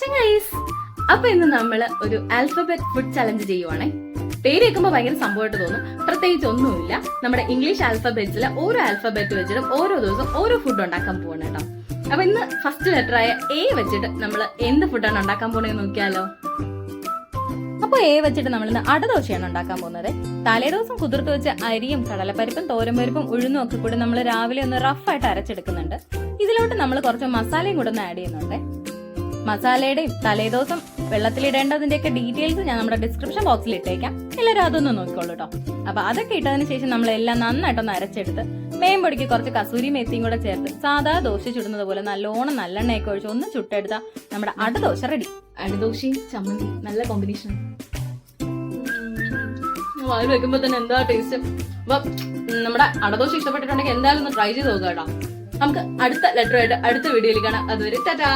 ചങ്ങായിസ് അപ്പൊ ഇന്ന് നമ്മൾ ഒരു ആൽഫബറ്റ് ഫുഡ് ചലഞ്ച് ചെയ്യുവാണേ. പേര് കേൾക്കുമ്പോൾ ഭയങ്കര സംഭവമായിട്ട് തോന്നും. പ്രത്യേകിച്ച് ഒന്നുമില്ല. നമ്മുടെ ഇംഗ്ലീഷ് ആൽഫബറ്റ്സിലെ ഓരോ ആൽഫബറ്റ് വെച്ചിട്ടും ഓരോ ദിവസം ഓരോ ഫുഡ് ഉണ്ടാക്കാൻ പോവാണ് കേട്ടോ. അപ്പൊ ഇന്ന് ഫസ്റ്റ് ലെറ്റർ ആയ എ വെച്ചിട്ട് നമ്മൾ എന്ത് ഫുഡാണ് ഉണ്ടാക്കാൻ പോണെന്ന് നോക്കിയാലോ? അപ്പോൾ എ വെച്ചിട്ട് നമ്മൾ ഇന്ന് അടദോശയാണ് ഉണ്ടാക്കാൻ പോകുന്നത്. തലേദിവസം കുതിർത്ത് വെച്ച അരിയും കടലപ്പരിപ്പും തോരമ്പരിപ്പും ഉഴുന്നും ഒക്കെ കൂടി നമ്മൾ രാവിലെ ഒന്ന് റഫായിട്ട് അരച്ചെടുക്കുന്നുണ്ട്. ഇതിലോട്ട് നമ്മൾ കുറച്ച് മസാലയും കൂടെ ഒന്ന് ആഡ് ചെയ്യുന്നുണ്ട്. മസാലയുടെയും തലേദിവസം വെള്ളത്തിലിടേണ്ടതിന്റെയൊക്കെ ഡീറ്റെയിൽസ് ഞാൻ നമ്മുടെ ഡിസ്ക്രിപ്ഷൻ ബോക്സിൽ ഇട്ടേക്കാം. എല്ലാവരും അതൊന്ന് നോക്കിക്കോളൂ കേട്ടോ അപ്പൊ അതൊക്കെ ഇട്ടതിന് ശേഷം നമ്മൾ എല്ലാം നന്നായിട്ടൊന്ന് അരച്ചെടുത്ത് മേമ്പൊടിക്ക് കുറച്ച് കസൂരി മേത്തിയും കൂടെ ചേർത്ത് സാധാ ദോശ ചുടുന്നത് പോലെ നല്ലോണം നല്ലെണ്ണയൊക്കെ ഒഴിച്ച് ഒന്ന് ചുട്ടെടുത്താൽ നമ്മുടെ അടദോശ റെഡി അടദോശയും ചമ്മന്തി നല്ല കോമ്പിനേഷൻ വായിൽ വെക്കുമ്പോ തന്നെ എന്താ ടേസ്റ്റ് അപ്പൊ നമ്മുടെ അടദോശ ഇഷ്ടപ്പെട്ടിട്ടുണ്ടെങ്കിൽ എന്തായാലും ഒന്ന് ട്രൈ ചെയ്ത് നോക്കുക കേട്ടോ. നമുക്ക് അടുത്ത ലെറ്റർ ആയിട്ട് അടുത്ത വീഡിയോയിൽ കാണാം. അതുവരെ ടാറ്റാ.